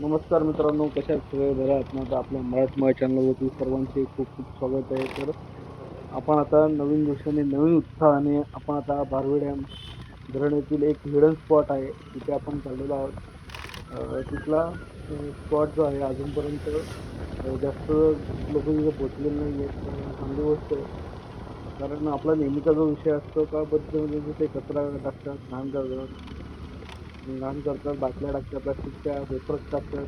नमस्कार मित्रांनो कशा सगळे बरं आहेत ना? आपल्या मराठमोळ्या चॅनलवरती सर्वांचे खूप खूप स्वागत आहे. तर आपण आता नवीन दिवसाने नवीन उत्साहाने आपण आता बारवे डॅम धरण येथील एक हिडन स्पॉट आहे. तिथे आपण चाललेलो आहोत. तिथला स्पॉट जो आहे अजूनपर्यंत जास्त लोक तिथे पोचलेले नाही आहेत चांगली गोष्ट आहे. कारण आपला नेहमीचा जो विषय असतो का बद्दल म्हणजे ते कचरा टाकतात घाण करतात. घाण करतात बाटल्या टाकतात प्लास्टिकच्या पेपर्स टाकतात.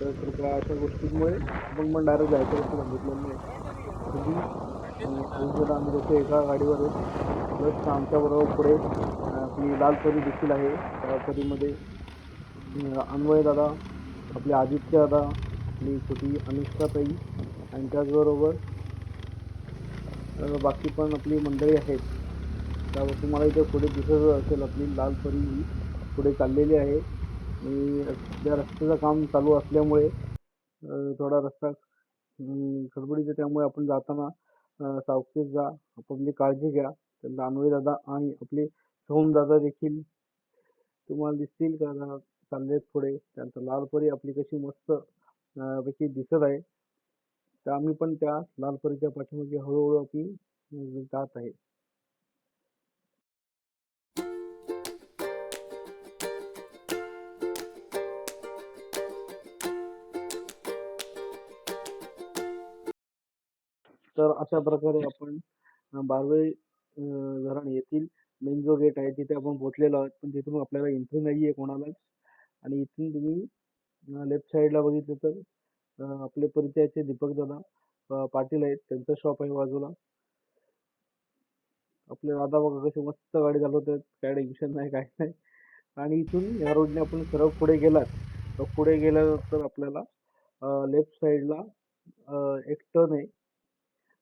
तर कृपया अशा गोष्टींमुळे आपण पण डायरेक्ट जायचं असं सांगितलं नाही आम्ही जसे एका गाडीवर प्लस आमच्याबरोबर पुढे आपली लाल परी देखील आहे. त्या परीमध्ये अन्वय दादा आपले आदित्य दादा आपली छोटी अनुष्का ताई आणि त्याचबरोबर बाकी पण आपली मंडळी आहेत. त्यावर तुम्हाला इथे पुढे दिसत असेल आपली लाल परी ही. पुढे चाललेली आहे. आणि त्या रस्त्याचं काम चालू असल्यामुळे थोडा रस्ता खडबडीत आहे त्यामुळे आपण जाताना सावकेत सावकाश जा आपापली काळजी घ्या. तर दानवे दादा आणि आपले सोहम दादा देखील तुम्हाला दिसतील का? चाललेत पुढे. त्यांचं लालपरी आपली कशी मस्त पैकी दिसत आहे. तर आम्ही पण त्या लालपरीच्या पाठीमागे हळूहळू आपली जात आहे. तर अशा प्रकारे आपण बारवे धरण येथील मेन जो गेट आहे तिथे आपण पोहोचलेलो आहोत. पण तिथून आपल्याला एंट्री नाही आहे कोणालाच. आणि इथून तुम्ही लेफ्ट साईडला बघितलं तर आपले परिचयाचे दीपक दादा पाटील आहेत. त्यांचं शॉप आहे बाजूला. आपले दादा बघा कसे मस्त गाडी चालवत आहेत काय टेन्शन नाही काय नाही. आणि इथून या रोडने आपण सरळ पुढे गेलात. तर पुढे गेल्यानंतर आपल्याला लेफ्ट साईडला एक टर्न आहे.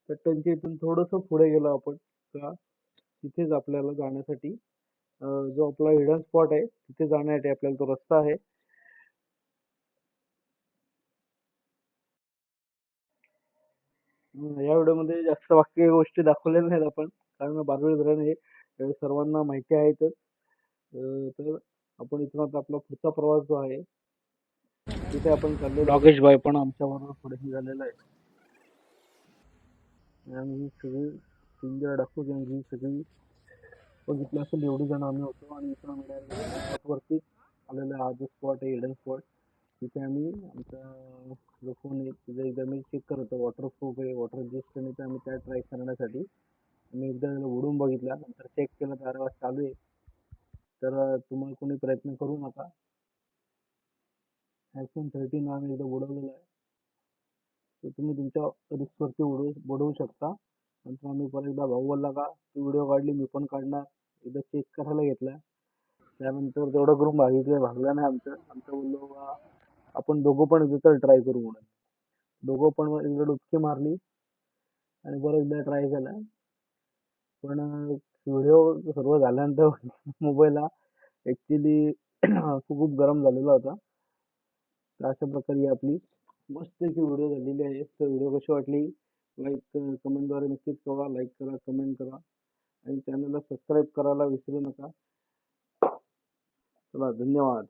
तर त्यांच्या इथून थोडंसं पुढे गेलो आपण. का? तिथेच आपल्याला जाण्यासाठी. अं, जो आपला हिडन स्पॉट आहे तिथे जाण्यासाठी आपल्याला तो रस्ता आहे. या व्हिडिओमध्ये जास्त बाकी गोष्टी दाखवलेल्या नाहीत आपण. कारण बारवेल धरण हे सर्वांना माहिती आहेतच तर. आपण इथून आता आपला पुढचा प्रवास जो आहे तिथे आपण चाललो लॉगेश भाई पण आमच्या बरोबर पुढे निघालेला आहे आणि ही सगळी सिंगर दाखवू ही सगळी बघितलं असेल एवढी जण आम्ही होतो आणि इथं आम्ही आलेलं वरती आलेला हा जो स्पॉट आहे हिडन स्पॉट तिथे आम्ही आमचा जो फोन आहे तिथे एकदा मी चेक करत होतो. वॉटरप्रूफ आहे वॉटर रेजिस्टंट आहे तर आम्ही त्या ट्राय करण्यासाठी आम्ही एकदा त्याला उडून बघितला. नंतर चेक केलं तर आवाज चालू आहे. तर तुम्हाला कोणी प्रयत्न करू नका आयफोन थर्टीन आम्ही एकदा उडवलेला आहे. तर तुम्ही तुमच्या रिस्कवरती उडवू बुडवू शकता. नंतर आम्ही परत एकदा भाऊ बोलला का तू व्हिडिओ काढली मी पण काढणार. एकदा चेक करायला घेतला. त्यानंतर तेवढं करून भागितलं भागलं नाही आमचं. आमचं बोललो बा आपण दोघं पण एकदा तर ट्राय करू म्हणून. दोघं पण एकदा डुबकी मारली आणि परत एकदा ट्राय केला. पण व्हिडिओ सर्व झाल्यानंतर मोबाईल हा ॲक्च्युली खूप गरम झालेला होता. तर अशा प्रकारे आपली मस्त की व्हिडिओ झाली. कशी वाटली? लाईक कमेंटद्वारे नक्कीच कळवा लाईक करा कमेंट करा. आणि चॅनलला सबस्क्राईब करायला विसरू नका. चला धन्यवाद.